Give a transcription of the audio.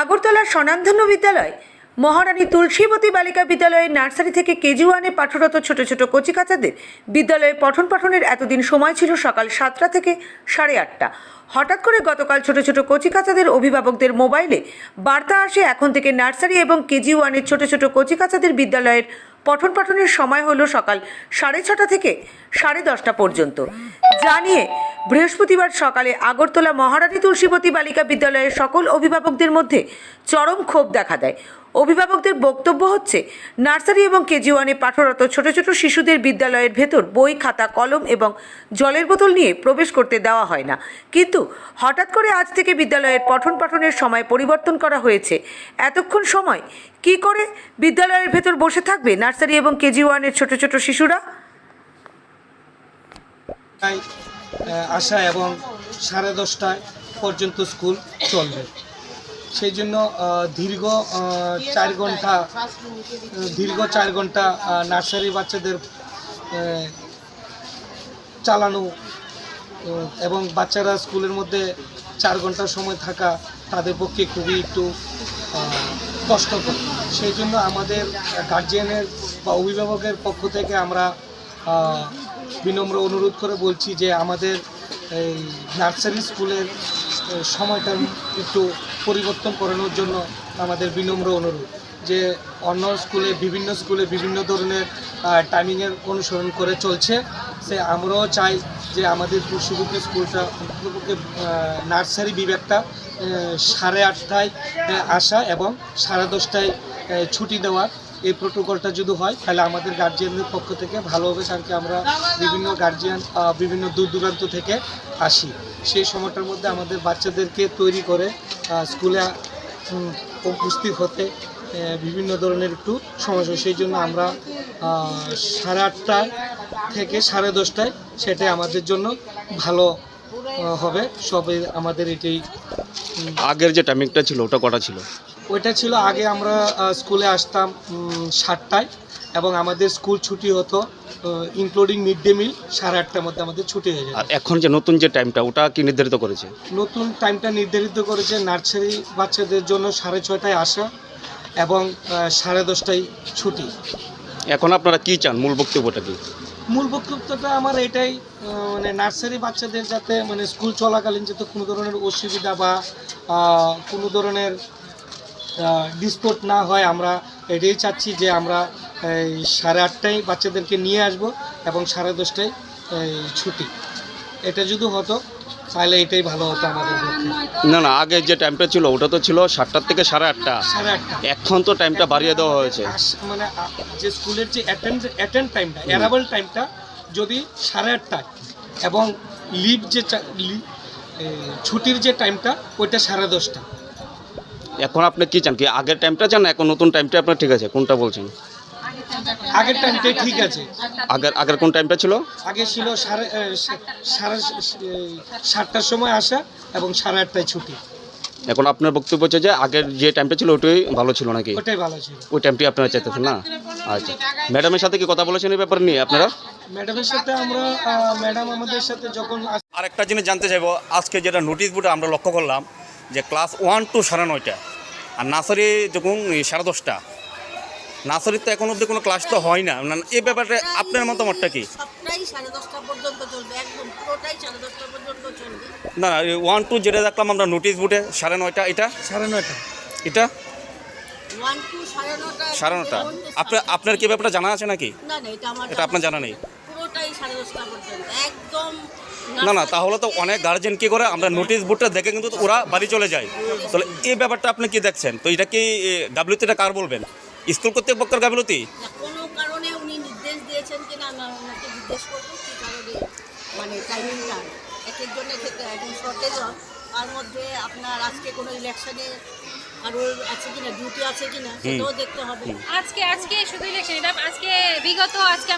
আগরতলার স্বনামধন্য বিদ্যালয়, মহারানী তুলসীবতী বালিকা বিদ্যালয়ের নার্সারি থেকে কেজি ওয়ানে পাঠরত ছোট ছোট কচিকাচাদের বিদ্যালয়ে পঠন পাঠনের এতদিন সময় ছিল সকাল সাতটা থেকে সাড়ে আটটা। হঠাৎ করে গতকাল ছোট ছোট কচিকাচাদের অভিভাবকদের মোবাইলে বার্তা আসে এখন থেকে নার্সারি এবং কেজি ওয়ানের ছোট ছোট কচিকাচাদের বিদ্যালয়ের পঠন পাঠনের সময় হলো সকাল সাড়ে ছটা থেকে সাড়ে দশটা পর্যন্ত। জানিয়ে বৃহস্পতিবার সকালে আগরতলা মহারানী তুলসীবতী বালিকা বিদ্যালয়ের সকল অভিভাবকদের মধ্যে চরম ক্ষোভ দেখা দেয়। অভিভাবকদের বক্তব্য হচ্ছে, নার্সারি এবং কেজি ওয়ানে পাঠরত ছোট ছোট শিশুদের বিদ্যালয়ের ভেতর বই, খাতা, কলম এবং জলের বোতল নিয়ে প্রবেশ করতে দেওয়া হয় না। কিন্তু হঠাৎ করে আজ থেকে বিদ্যালয়ের পঠন পাঠনের সময় পরিবর্তন করা হয়েছে। এতক্ষণ সময় কি করে বিদ্যালয়ের ভেতর বসে থাকবে নার্সারি এবং কেজি ওয়ানের ছোট ছোট শিশুরা? আসা এবং সাড়ে দশটায় পর্যন্ত স্কুল চলবে। সেই জন্য দীর্ঘ চার ঘণ্টা দীর্ঘ চার ঘণ্টা নার্সারি বাচ্চাদের চালানো এবং বাচ্চারা স্কুলের মধ্যে চার ঘণ্টা সময় থাকা তাদের পক্ষে খুবই একটু কষ্টকর। সেই জন্য আমাদের গার্জিয়ানের বা অভিভাবকের পক্ষ থেকে আমরা বিনম্র অনুরোধ করে বলছি যে আমাদের এই নার্সারি স্কুলের সময়টা একটু পরিবর্তন করানোর জন্য আমাদের বিনম্র অনুরোধ যে অন্য স্কুলে, বিভিন্ন স্কুলে বিভিন্ন ধরনের টাইমিংয়ের অনুসরণ করে চলছে। সে আমরাও চাই যে আমাদের পশ্চিমবঙ্গের স্কুলটা নার্সারি বিভাগটা সাড়ে আটটায় আসা এবং সাড়ে দশটায় ছুটি দেওয়ার এই প্রোটোকলটা যদি হয়, তাহলে আমাদের গার্জিয়ানদের পক্ষ থেকে ভালো হবে কি আমরা বিভিন্ন গার্জিয়ান বিভিন্ন দূর দূরান্ত থেকে আসি। সেই সময়টার মধ্যে আমাদের বাচ্চাদেরকে তৈরি করে স্কুলে উপস্থিত হতে বিভিন্ন ধরনের একটু সমস্যা সেই জন্য আমরা সাড়ে আটটায় থেকে সাড়ে দশটায় সেটাই আমাদের জন্য ভালো হবে। সবে আমাদের এটাই আগের যে টাইমিংটা ছিল, ওটা কটা ছিল? ওইটা ছিল আগে আমরা স্কুলে আসতাম সাতটায় এবং আমাদের স্কুল ছুটি হতো ইনক্লুডিং মিড ডে মিল সাড়ে আটটার মধ্যে আমাদের ছুটি হয়ে আর এখন যে নতুন যে টাইমটা ওটা কি নির্ধারিত করেছে? নতুন টাইমটা নির্ধারিত করেছে নার্সারি বাচ্চাদের জন্য সাড়ে ছয়টায় আসা এবং সাড়ে দশটায় ছুটি। এখন আপনারা কি চান? মূল বক্তব্যটা কি? মূল বক্তব্যটা আমার এটাই মানে নার্সারি বাচ্চাদের যাতে মানে স্কুল চলাকালীন যাতে কোনো ধরনের অসুবিধা বা কোনো ধরনের ডিসপোর্ট না হয় আমরা এটাই চাচ্ছি যে আমরা এই সাড়ে আটটায় বাচ্চাদেরকে নিয়ে আসব এবং সাড়ে দশটায় ছুটি। এটা যদি হতো তাহলে এটাই ভালো হতো আমাদের না না আগে যে টাইমটা ছিল ওটা তো ছিল সাতটার থেকে সাড়ে আটটা। সাড়ে আটটা। এখন তো টাইমটা বাড়িয়ে দেওয়া হয়েছে। মানে যে স্কুলের যে অ্যাটেন্ড অ্যাটেন্ড টাইমটা অ্যারাবল টাইমটা যদি সাড়ে আটটায় এবং লিভ যে ছুটির যে টাইমটা ওইটা সাড়ে দশটা এখন আপনি কি চান? কি আগের টাইমটা চান না এখন নতুন টাইমটা আপনার ঠিক আছে কোনটা বলছেন? আগের টাইমটাই ঠিক আছে। আগের আগের কোন টাইমটা ছিল? আগে ছিল সাড়ে সাড়ে সাতটার সময় আসা এবং সাড়ে আটটায় ছুটি। এখন আপনার বক্তব্য হচ্ছে যে আগের যে টাইমটা ছিল ওটাই ভালো ছিল নাকি? ওটাই ভালো ছিল। ওই টাইমটি আপনারা চাইতেছেন না? আচ্ছা। ম্যাডামের সাথে কি কথা বলেছেন এই ব্যাপার নিয়ে আপনারা? ম্যাডামের সাথে আমরা ম্যাডাম আমাদের সাথে যখন আরেকটা জিনিস জানতে চাইব। আজকে যেটা নোটিশ বোর্ডে আমরা লক্ষ্য করলাম যে ক্লাস ওয়ান টু সাড়ে নয়টা। আর নার্সারি যখন সাড়ে দশটা। নার্সারির তো এখন অবধি কোনো ক্লাস তো হয় না। এ এই ব্যাপারে আপনার মতামতটা কি? না সাড়ে দশটা পর্যন্ত চলবে একদম পুরোটাই সাড়ে দশটা পর্যন্ত চলবে। না ওয়ান টু যেটা দেখলাম আমরা নোটিশ বোর্ডে সাড়ে নয়টা এটা? সাড়ে নয়টা। এটা? সাড়ে নটা আপনার আপনার কি ব্যাপারটা জানা আছে নাকি? না না এটা এটা আপনার জানা নেই। পুরোটাই সাড়ে দশটা পর্যন্ত একদম না না তাহলে তো অনেক গার্জেন কি করে? আমরা নোটিশ বোর্ডটা দেখে কিন্তু ওরা বাড়ি চলে যায়। তাহলে এই ব্যাপারটা আপনি কি দেখছেন? তো এটা কি গাফলতিটা কার বলবেন? স্কুল কর্তৃপক্ষের গাফলতি না, কোনো কারণে উনি নির্দেশ দিয়েছেন কিনা আমি ওনাকে জিজ্ঞেস করব কী কারণে মানে টাইমিংটা এক একজনের ক্ষেত্রে এখন শর্টেজ তার মধ্যে আপনার আজকে কোনো ইলেকশনে কারোর আছে কিনা ডিউটি আছে কিনা সেটাও দেখতে হবে। আজকে আজকে শুধু ইলেকশন এটা আজকে বিগত আজকে